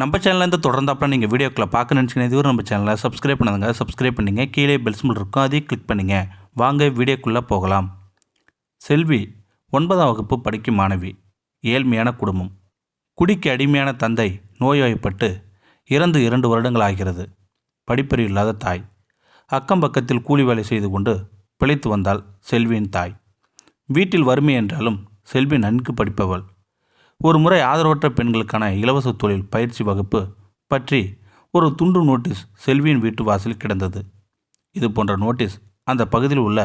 நம்ம சேனல்லேருந்து தொடர்ந்தாப்புல நீங்கள் வீடியோக்களை பார்க்க நினச்சிங்கன்னா இதுவரை நம்ம சேனலை சப்ஸ்கிரைப் பண்ணுங்க சப்ஸ்கிரைப் பண்ணிங்க. கீழே பெல்ஸ் மில் இருக்கும். அதையும் கிளிக் பண்ணிங்க. வாங்க வீடியோக்குள்ளே போகலாம். செல்வி ஒன்பதாம் வகுப்பு படிக்கும் மாணவி. ஏழ்மையான குடும்பம். குடிக்கு அடிமையான தந்தை நோய்வாய்ப்பட்டு இறந்து இரண்டு வருடங்கள் ஆகிறது. படிப்பறிவு இல்லாத தாய். அக்கம் பக்கத்தில் கூலி வேலை செய்து கொண்டு பிழைத்து வந்தாள் செல்வியின் தாய். வீட்டில் வறுமை என்றாலும் செல்வி நன்கு படிப்பவள். ஒரு முறை ஆதரவற்ற பெண்களுக்கான இலவச தொழில் பயிற்சி வகுப்பு பற்றி ஒரு துண்டு நோட்டீஸ் செல்வியின் வீட்டு வாசலில் கிடந்தது. இது போன்ற நோட்டீஸ் அந்த பகுதியில் உள்ள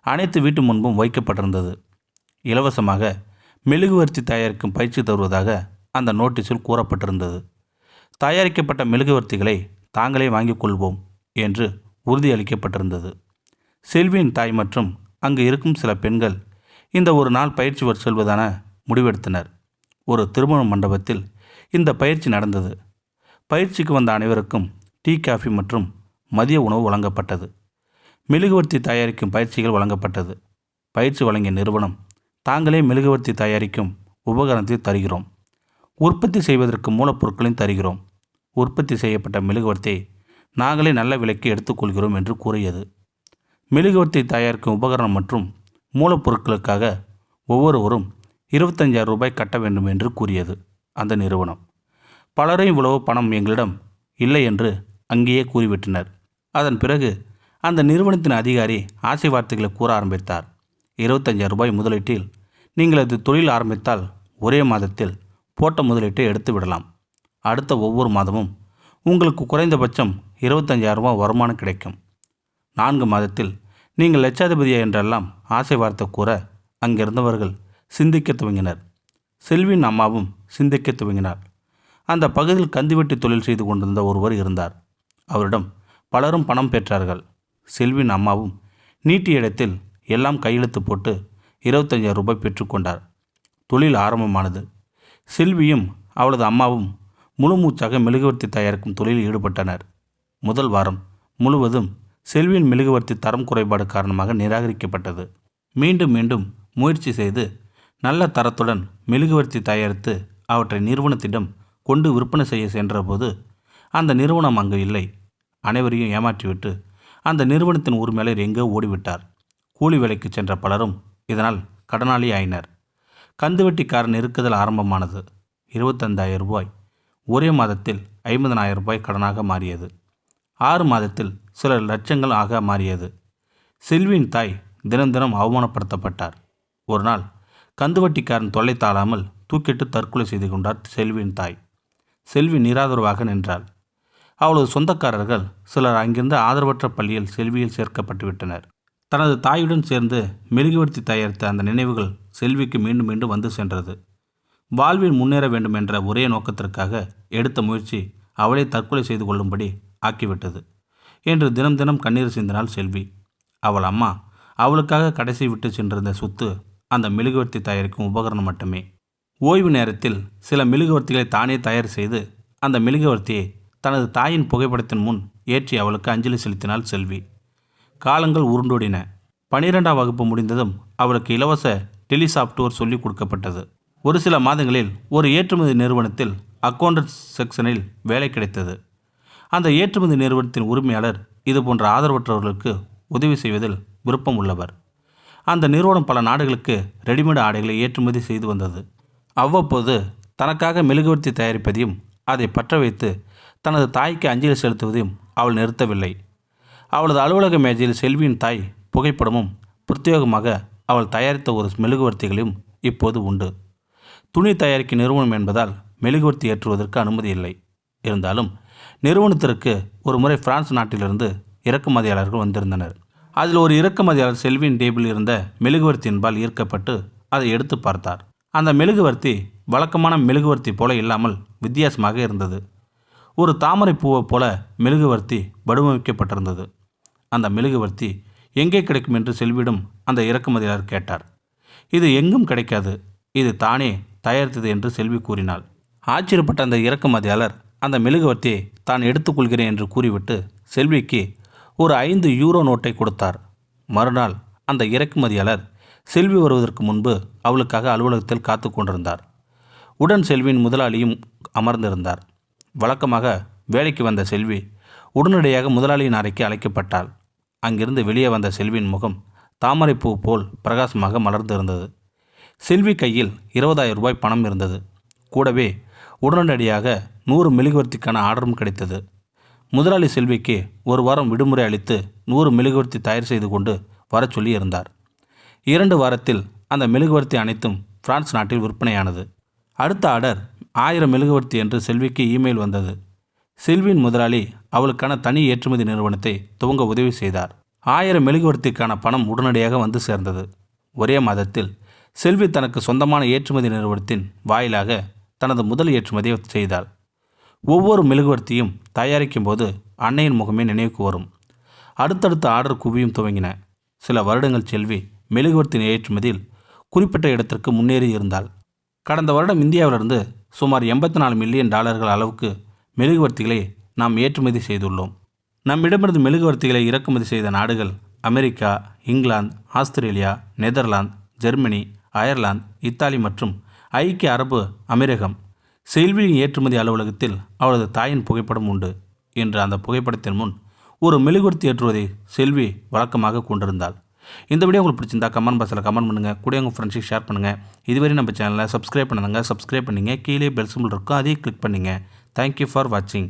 அனைத்து வீட்டு முன்பும் வைக்கப்பட்டிருந்தது. இலவசமாக மெழுகுவர்த்தி தயாரிக்கும் பயிற்சி தருவதாக அந்த நோட்டீஸில் கூறப்பட்டிருந்தது. தயாரிக்கப்பட்ட மெழுகுவர்த்திகளை தாங்களே வாங்கிக் கொள்வோம் என்று உறுதியளிக்கப்பட்டிருந்தது. செல்வியின் தாய் மற்றும் அங்கு இருக்கும் சில பெண்கள் இந்த ஒரு நாள் பயிற்சி செல்வதான முடிவெடுத்தனர். ஒரு திருமண மண்டபத்தில் இந்த பயிற்சி நடந்தது. பயிற்சிக்கு வந்த அனைவருக்கும் டீ காஃபி மற்றும் மதிய உணவு வழங்கப்பட்டது. மெழுகுவர்த்தி தயாரிக்கும் பயிற்சிகள் வழங்கப்பட்டது. பயிற்சி வழங்கிய நிறுவனம் தாங்களே மெழுகுவர்த்தி தயாரிக்கும் உபகரணத்தை தருகிறோம். உற்பத்தி செய்வதற்கு மூலப்பொருட்களையும் தருகிறோம். உற்பத்தி செய்யப்பட்ட மெழுகுவர்த்தியை நாங்களே நல்ல விலைக்கு எடுத்துக்கொள்கிறோம் என்று கூறியது. மெழுகுவர்த்தி தயாரிக்கும் உபகரணம் மற்றும் மூலப்பொருட்களுக்காக ஒவ்வொருவரும் இருபத்தஞ்சாயிரம் ரூபாய் கட்ட வேண்டும் என்று கூறியது அந்த நிறுவனம். பலரும் இவ்வளவு பணம் எங்களிடம் இல்லை என்று அங்கேயே கூறிவிட்டனர். அதன் பிறகு அந்த நிறுவனத்தின் அதிகாரி ஆசை வார்த்தைகளை கூற ஆரம்பித்தார். இருபத்தஞ்சாயிரம் ரூபாய் முதலீட்டில் நீங்கள் அது தொழில் ஆரம்பித்தால் ஒரே மாதத்தில் போட்ட முதலீட்டை எடுத்து விடலாம். அடுத்த ஒவ்வொரு மாதமும் உங்களுக்கு குறைந்தபட்சம் இருபத்தஞ்சாயிரம் ரூபாய் வருமானம் கிடைக்கும். நான்கு மாதத்தில் நீங்கள் லட்சாதிபதியா என்றெல்லாம் ஆசை வார்த்தை கூற அங்கிருந்தவர்கள் சிந்திக்க துவங்கினர். செல்வின் அம்மாவும் சிந்திக்க துவங்கினார். அந்த பகுதியில் கந்துவெட்டி தொழில் செய்து கொண்டிருந்த ஒருவர் இருந்தார். அவரிடம் பலரும் பணம் பெற்றார்கள். செல்வின் அம்மாவும் நீட்டிய இடத்தில் எல்லாம் கையெழுத்து போட்டு இருபத்தஞ்சாயிரம் ரூபாய் பெற்றுக்கொண்டார் தொழில் ஆரம்பமானது. செல்வியும் அவளது அம்மாவும் முழு மூச்சாக மெழுகுவர்த்தி தயாரிக்கும் தொழிலில் ஈடுபட்டனர். முதல் வாரம் முழுவதும் செல்வியின் மெழுகுவர்த்தி தரம் குறைபாடு காரணமாக நிராகரிக்கப்பட்டது. மீண்டும் மீண்டும் முயற்சி செய்து நல்ல தரத்துடன் மெழுகுவர்த்தி தயாரித்து அவற்றை நிறுவனத்திடம் கொண்டு விற்பனை செய்ய சென்றபோது அந்த நிறுவனம் அங்கு இல்லை. அனைவரையும் ஏமாற்றிவிட்டு அந்த நிறுவனத்தின் உரிமையாளர் எங்கோ ஓடிவிட்டார். கூலி வேலைக்கு சென்ற பலரும் இதனால் கடனாளி ஆயினர். கந்துவட்டிக்காரன் இருக்குதல் ஆரம்பமானது. இருபத்தைந்தாயிரம் ரூபாய். ஒரே மாதத்தில் ஐம்பதனாயிரம் ரூபாய் கடனாக மாறியது. ஆறு மாதத்தில் சில லட்சங்கள் ஆக மாறியது. செல்வியின் தாய் தினம் தினம் அவமானப்படுத்தப்பட்டார். ஒரு நாள் கந்துவட்டிக்காரன் தொல்லை தாழாமல் தூக்கிட்டு தற்கொலை செய்து கொண்டார் செல்வியின் தாய். செல்வி நிராதரவாக நின்றாள். அவளது சொந்தக்காரர்கள் சிலர் அங்கிருந்து ஆதரவற்ற பள்ளியில் செல்வியில் சேர்க்கப்பட்டு விட்டனர். தனது தாயுடன் சேர்ந்து மெழுகுவர்த்தி தயாரித்த அந்த நினைவுகள் செல்விக்கு மீண்டும் மீண்டும் வந்து சென்றது. வாழ்வில் முன்னேற வேண்டும் என்ற ஒரே நோக்கத்திற்காக எடுத்த முயற்சி அவளை தற்கொலை செய்து கொள்ளும்படி ஆக்கிவிட்டது என்று தினம் தினம் கண்ணீர் சிந்தினாள் செல்வி. அவள் அம்மா அவளுக்காக கடைசி விட்டு சென்றிருந்த சொத்து அந்த மெழுகுவர்த்தி தயாரிக்கும் உபகரணம் மட்டுமே. ஓய்வு நேரத்தில் சில மெழுகுவர்த்திகளை தானே தயார் செய்து அந்த மெழுகுவர்த்தியை தனது தாயின் புகைப்படத்தின் முன் ஏற்றி அவளுக்கு அஞ்சலி செலுத்தினாள் செல்வி. காலங்கள் உருண்டோடின. பனிரெண்டாம் வகுப்பு முடிந்ததும் அவளுக்கு இலவச டெலிசாப்ட்வேர் சொல்லிக் கொடுக்கப்பட்டது. ஒரு சில மாதங்களில் ஒரு ஏற்றுமதி நிறுவனத்தில் அக்கௌண்டன்ஸ் செக்ஷனில் வேலை கிடைத்தது. அந்த ஏற்றுமதி நிறுவனத்தின் உரிமையாளர் இது போன்ற ஆதரவற்றவர்களுக்கு உதவி செய்வதில் விருப்பம் உள்ளவர். அந்த நிறுவனம் பல நாடுகளுக்கு ரெடிமேட் ஆடைகளை ஏற்றுமதி செய்து வந்தது. அவ்வப்போது தனக்காக மெழுகுவர்த்தி தயாரிப்பதையும் அதை பற்ற வைத்து தனது தாய்க்கு அஞ்சலி செலுத்துவதையும் அவள் நிறுத்தவில்லை. அவளது அலுவலக மேஜையில் செல்வியின் தாய் புகைப்படமும் பிரத்யேகமாக அவள் தயாரித்த ஒரு மெழுகுவர்த்திகளையும் இப்போது உண்டு. துணி தயாரிக்கும் நிறுவனம் என்பதால் மெழுகுவர்த்தி ஏற்றுவதற்கு அனுமதி இல்லை. இருந்தாலும் நிறுவனத்திற்கு ஒரு முறை பிரான்ஸ் நாட்டிலிருந்து இறக்குமதியாளர்கள் வந்திருந்தனர். அதில் ஒரு இறக்குமதியாளர் செல்வியின் டேபிள் இருந்த மெழுகுவர்த்தியின்பால் ஈர்க்கப்பட்டு அதை எடுத்து பார்த்தார். அந்த மெழுகுவர்த்தி வழக்கமான மெழுகுவர்த்தி போல இல்லாமல் வித்தியாசமாக இருந்தது. ஒரு தாமரை பூவைப் போல மெழுகுவர்த்தி வடிவமைக்கப்பட்டிருந்தது. அந்த மெழுகுவர்த்தி எங்கே கிடைக்கும் என்று செல்விடும் அந்த இறக்குமதியாளர் கேட்டார். இது எங்கும் கிடைக்காது இது தானே தயாரித்தது என்று செல்வி கூறினாள். ஆச்சரியப்பட்ட அந்த இறக்குமதியாளர் அந்த மெழுகுவர்த்தியை தான் எடுத்துக்கொள்கிறேன் என்று கூறிவிட்டு செல்விக்கு ஒரு ஐந்து யூரோ நோட்டை கொடுத்தார். மறுநாள் அந்த இறக்குமதியாளர் செல்வி வருவதற்கு முன்பு அவளுக்காக அலுவலகத்தில் காத்து கொண்டிருந்தார். உடன் செல்வியின் முதலாளியும் அமர்ந்திருந்தார். வழக்கமாக வேலைக்கு வந்த செல்வி உடனடியாக முதலாளியின் அறைக்கு அழைக்கப்பட்டாள். அங்கிருந்து வெளியே வந்த செல்வியின் முகம் தாமரைப்பூ போல் பிரகாசமாக மலர்ந்து இருந்தது செல்வி கையில் இருபதாயிரம் ரூபாய் பணம் இருந்தது. கூடவே உடனடியாக நூறு மெழுகுவர்த்திக்கான ஆர்டரும் கிடைத்தது. முதலாளி செல்விக்கு ஒரு வாரம் விடுமுறை அளித்து நூறு மெழுகுவர்த்தி தயார் செய்து கொண்டு வரச் சொல்லியிருந்தார். இரண்டு வாரத்தில் அந்த மெழுகுவர்த்தி அனைத்தும் பிரான்ஸ் நாட்டில் விற்பனையானது. அடுத்த ஆர்டர் ஆயிரம் மெழுகுவர்த்தி என்று செல்விக்கு இமெயில் வந்தது. செல்வியின் முதலாளி அவளுக்கான தனி ஏற்றுமதி நிறுவனத்தை துவங்க உதவி செய்தார். ஆயிரம் மெழுகுவர்த்திக்கான பணம் உடனடியாக வந்து சேர்ந்தது. ஒரே மாதத்தில் செல்வி தனக்கு சொந்தமான ஏற்றுமதி நிறுவனத்தின் வாயிலாக தனது முதல் ஏற்றுமதியை செய்தாள். ஒவ்வொரு மெழுகுவர்த்தியும் தயாரிக்கும் போது அன்னையின் முகமே நினைவுக்கு வரும். அடுத்தடுத்த ஆர்டர் குவியும் துவங்கின. சில வருடங்கள் செல்வி மெழுகுவர்த்தி ஏற்றுமதியில் குறிப்பிட்ட இடத்திற்கு முன்னேறி இருந்தால் கடந்த வருடம் இந்தியாவிலிருந்து சுமார் எண்பத்தி நாலு மில்லியன் டாலர்கள் அளவுக்கு மெழுகுவர்த்திகளை நாம் ஏற்றுமதி செய்துள்ளோம். நம்மிடமிருந்து மெழுகுவர்த்திகளை இறக்குமதி செய்த நாடுகள் America England Australia Netherlands Germany Ireland Italy மற்றும் ஐக்கிய அரபு அமீரகம் செல்வியின் ஏற்றுமதி அலுவலகத்தில் அவளது தாயின் புகைப்படம் உண்டு என்று அந்த புகைப்படத்தின் முன் ஒரு மெழுகுவர்த்தி ஏற்றுவதை செல்வி வழக்கமாக கொண்டிருந்தாள். இந்த வீடியோ உங்களுக்கு பிடிச்சிருந்தா கமெண்ட் பாக்ஸில் கமெண்ட் பண்ணுங்கள் கூட உங்கள் ஃப்ரெண்ட்ஸுக்கு ஷேர் பண்ணுங்கள் இதுவரை நம்ம சேனலை சப்ஸ்கிரைப் பண்ணுங்க சப்ஸ்கிரைப் பண்ணிங்க. கீழே பெல் சிம்பிள் இருக்கும். அதையும் கிளிக் பண்ணுங்கள் தேங்க்யூ ஃபார் வாட்சிங்